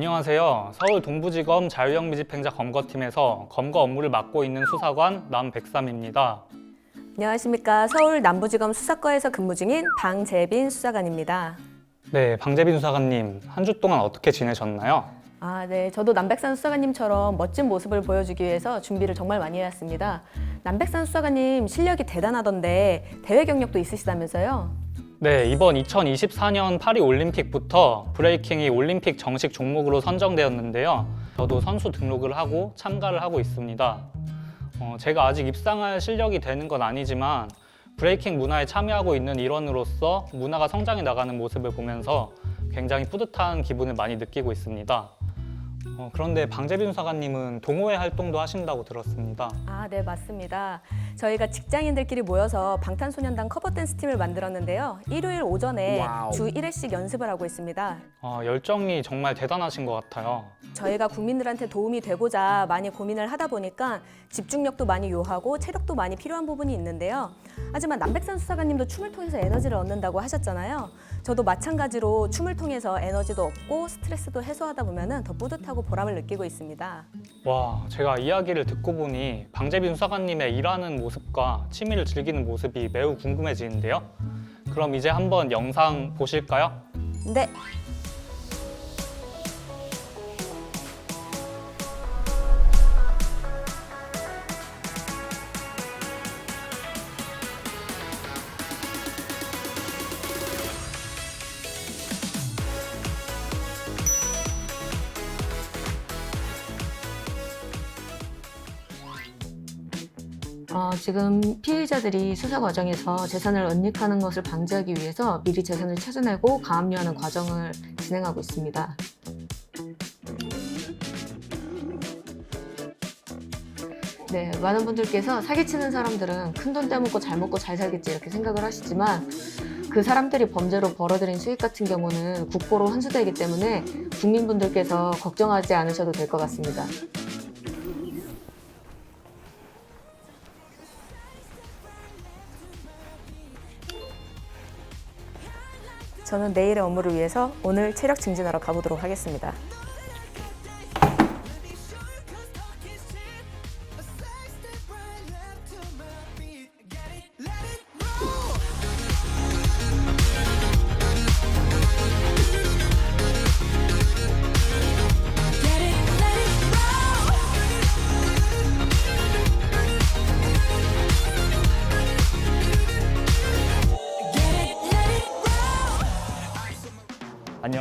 안녕하세요. 서울 동부지검 자유형 미집행자 검거팀에서 검거 업무를 맡고 있는 수사관 남백삼입니다. 안녕하십니까. 서울 남부지검 수사과에서 근무 중인 방재빈 수사관입니다. 네, 방재빈 수사관님, 한 주 동안 어떻게 지내셨나요? 아, 네. 저도 남백산 수사관님처럼 멋진 모습을 보여주기 위해서 준비를 정말 많이 해왔습니다. 남백산 수사관님 실력이 대단하던데 대회 경력도 있으시다면서요? 네, 이번 2024년 파리 올림픽부터 브레이킹이 올림픽 정식 종목으로 선정되었는데요. 저도 선수 등록을 하고 참가를 하고 있습니다. 어, 제가 아직 입상할 실력이 되는 건 아니지만 브레이킹 문화에 참여하고 있는 일원으로서 문화가 성장해 나가는 모습을 보면서 굉장히 뿌듯한 기분을 많이 느끼고 있습니다. 어, 그런데 방재빈 수사관님은 동호회 활동도 하신다고 들었습니다. 아, 네, 맞습니다. 저희가 직장인들끼리 모여서 방탄소년단 커버 댄스 팀을 만들었는데요. 일요일 오전에 주 1회씩 연습을 하고 있습니다. 어, 열정이 정말 대단하신 것 같아요. 저희가 국민들한테 도움이 되고자 많이 고민을 하다 보니까 집중력도 많이 요하고 체력도 많이 필요한 부분이 있는데요. 하지만 남백산 수사관님도 춤을 통해서 에너지를 얻는다고 하셨잖아요. 저도 마찬가지로 춤을 통해서 에너지도 얻고 스트레스도 해소하다 보면 더 뿌듯하고 보람을 느끼고 있습니다. 와, 제가 이야기를 듣고 보니 방재빈 수사관님의 일하는 모습과 취미를 즐기는 모습이 매우 궁금해지는데요. 그럼 이제 한번 영상 보실까요? 네, 어, 지금 피해자들이 수사 과정에서 재산을 은닉하는 것을 방지하기 위해서 미리 재산을 찾아내고 가압류하는 과정을 진행하고 있습니다. 네, 많은 분들께서 사기치는 사람들은 큰 돈 떼먹고 잘 먹고 잘 살겠지 이렇게 생각을 하시지만 그 사람들이 범죄로 벌어들인 수익 같은 경우는 국고로 환수되기 때문에 국민분들께서 걱정하지 않으셔도 될 것 같습니다. 저는 내일의 업무를 위해서 오늘 체력 증진하러 가보도록 하겠습니다.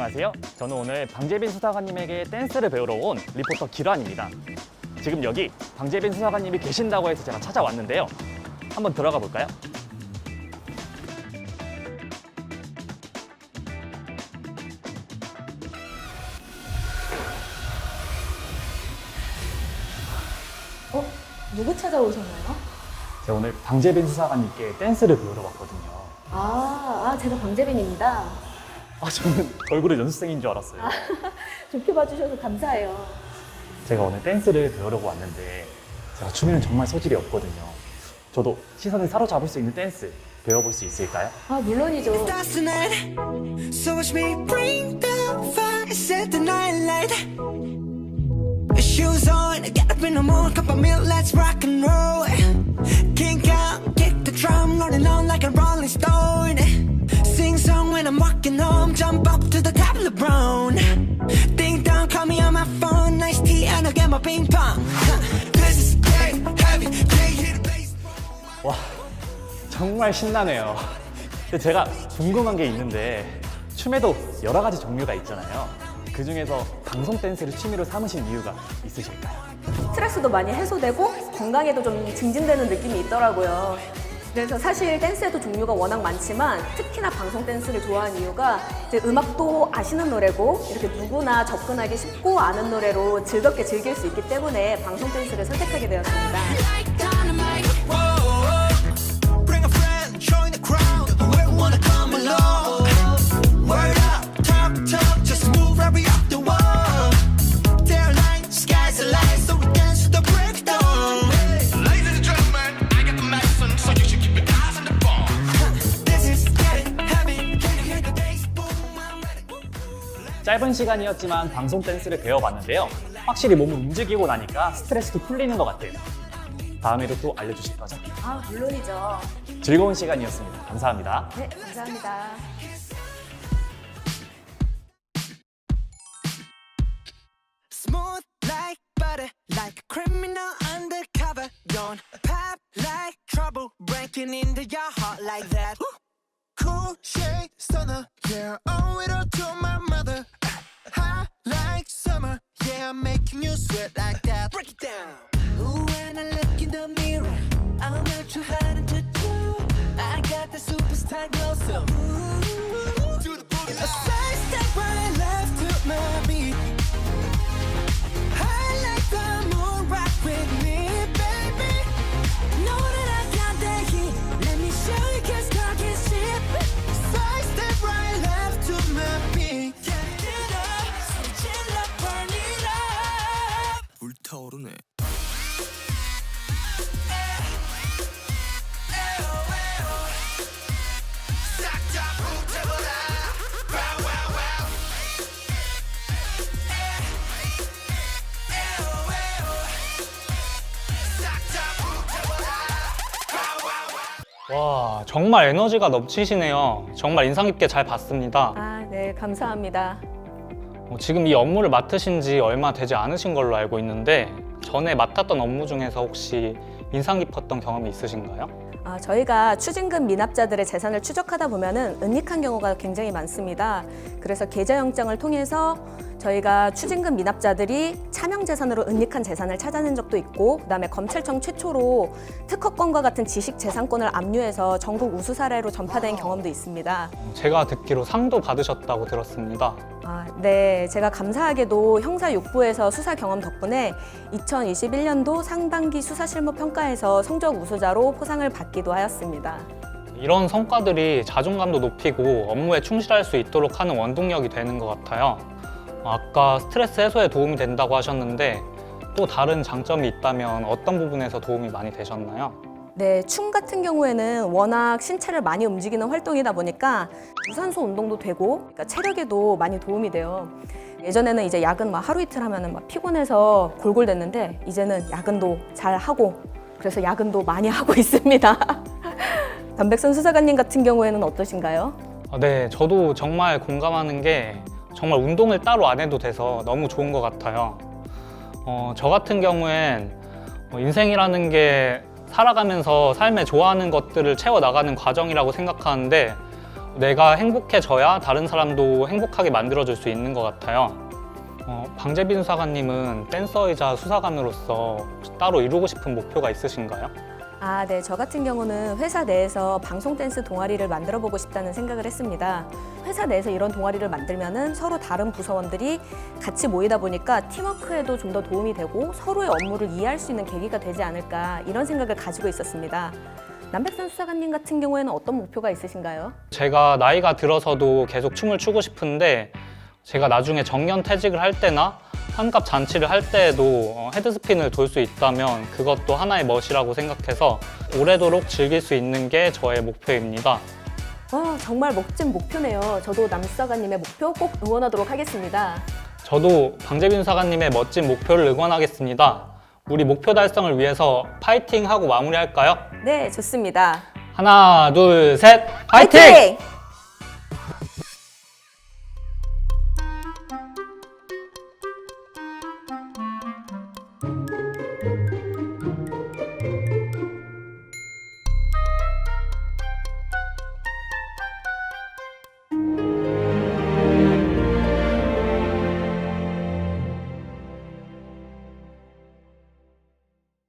안녕하세요. 저는 오늘 방재빈 수사관님에게 댄스를 배우러 온 리포터 기란입니다. 지금 여기 방재빈 수사관님이 계신다고 해서 제가 찾아왔는데요. 한번 들어가 볼까요? 어? 누구 찾아오셨나요? 제가 오늘 방재빈 수사관님께 댄스를 배우러 왔거든요. 아, 아 제가 방재빈입니다. 아, 저는 얼굴에 연습생인 줄 알았어요. 좋게 봐주셔서 감사해요. 제가 오늘 댄스를 배우려고 왔는데 제가 춤에는 정말 소질이 없거든요. 저도 시선을 사로잡을 수 있는 댄스 배워볼 수 있을까요? 아, 물론이죠. Stars tonight, so watch me bring the fire, set the night light. Shoes on, get up in the mood, cup of milk, let's rock and roll. Kink out, kick the drum, rolling on like a rolling stone. Sing song walking home, jump up to the top of the brown. Ding dong, call me on my phone, nice tea, and I'll get my ping pong. This is dead heavy, can't hit the bass. 와, 정말 신나네요. 근데 제가 궁금한 게 있는데 춤에도 여러 가지 종류가 있잖아요. 그 중에서 방송 댄스를 취미로 삼으신 이유가 있으실까요? 스트레스도 많이 해소되고 건강에도 좀 증진되는 느낌이 있더라고요. 그래서 사실 댄스에도 종류가 워낙 많지만 특히나 방송 댄스를 좋아하는 이유가 이제 음악도 아시는 노래고 이렇게 누구나 접근하기 쉽고 아는 노래로 즐겁게 즐길 수 있기 때문에 방송 댄스를 선택하게 되었습니다. 짧은 시간이었지만 방송 댄스를 배워봤는데요. 확실히 몸을 움직이고 나니까 스트레스도 풀리는 것 같아요. 다음에도 또 알려주실 거죠? 아, 물론이죠. 즐거운 시간이었습니다. 감사합니다. 네, 감사합니다. Smooth like butter, like a criminal undercover. Don't pop like trouble, breaking into your heart like that. Cool shade stunner, yeah, owe it all to my mother. Making you sweat like that. 와, 정말 에너지가 넘치시네요. 정말 인상 깊게 잘 봤습니다. 아, 네, 감사합니다. 어, 지금 이 업무를 맡으신 지 얼마 되지 않으신 걸로 알고 있는데 전에 맡았던 업무 중에서 혹시 인상 깊었던 경험이 있으신가요? 아, 저희가 추징금 미납자들의 재산을 추적하다 보면은 은닉한 경우가 굉장히 많습니다. 그래서 계좌 영장을 통해서 저희가 추징금 미납자들이 차명 재산으로 은닉한 재산을 찾아낸 적도 있고, 그다음에 검찰청 최초로 특허권과 같은 지식 재산권을 압류해서 전국 우수 사례로 전파된 경험도 있습니다. 어, 제가 듣기로 상도 받으셨다고 들었습니다. 아, 네, 제가 감사하게도 형사 6부에서 수사 경험 덕분에 2021년도 상반기 수사 실무 평가에서 성적 우수자로 포상을 받기도 하였습니다. 이런 성과들이 자존감도 높이고 업무에 충실할 수 있도록 하는 원동력이 되는 것 같아요. 어, 아까 스트레스 해소에 도움이 된다고 하셨는데 또 다른 장점이 있다면 어떤 부분에서 도움이 많이 되셨나요? 네, 춤 같은 경우에는 워낙 신체를 많이 움직이는 활동이다 보니까 유산소 운동도 되고 그러니까 체력에도 많이 도움이 돼요. 예전에는 이제 야근 막 하루 이틀 하면은 막 피곤해서 골골댔는데 이제는 야근도 잘 하고 그래서 야근도 많이 하고 있습니다. 담백선 수사관님 같은 경우에는 어떠신가요? 아, 네, 저도 정말 공감하는 게 정말 운동을 따로 안 해도 돼서 너무 좋은 것 같아요. 어, 저 같은 경우엔 어, 인생이라는 게 살아가면서 삶에 좋아하는 것들을 채워 나가는 과정이라고 생각하는데 내가 행복해져야 다른 사람도 행복하게 만들어줄 수 있는 것 같아요. 어, 방재빈 수사관님은 댄서이자 수사관으로서 따로 이루고 싶은 목표가 있으신가요? 아, 네. 저 같은 경우는 회사 내에서 방송 댄스 동아리를 만들어 보고 싶다는 생각을 했습니다. 회사 내에서 이런 동아리를 만들면은 서로 다른 부서원들이 같이 모이다 보니까 팀워크에도 좀 더 도움이 되고 서로의 업무를 이해할 수 있는 계기가 되지 않을까 이런 생각을 가지고 있었습니다. 남백선 수사관님 같은 경우에는 어떤 목표가 있으신가요? 제가 나이가 들어서도 계속 춤을 추고 싶은데 제가 나중에 정년 퇴직을 할 때나 환갑 잔치를 할 때에도 어, 헤드스핀을 돌 수 있다면 그것도 하나의 멋이라고 생각해서 오래도록 즐길 수 있는 게 저의 목표입니다. 와, 정말 멋진 목표네요. 저도 남 수사관님의 목표 꼭 응원하도록 하겠습니다. 저도 방재빈 사관님의 멋진 목표를 응원하겠습니다. 우리 목표 달성을 위해서 파이팅 하고 마무리할까요? 네, 좋습니다. 하나, 둘, 셋, 파이팅! 파이팅!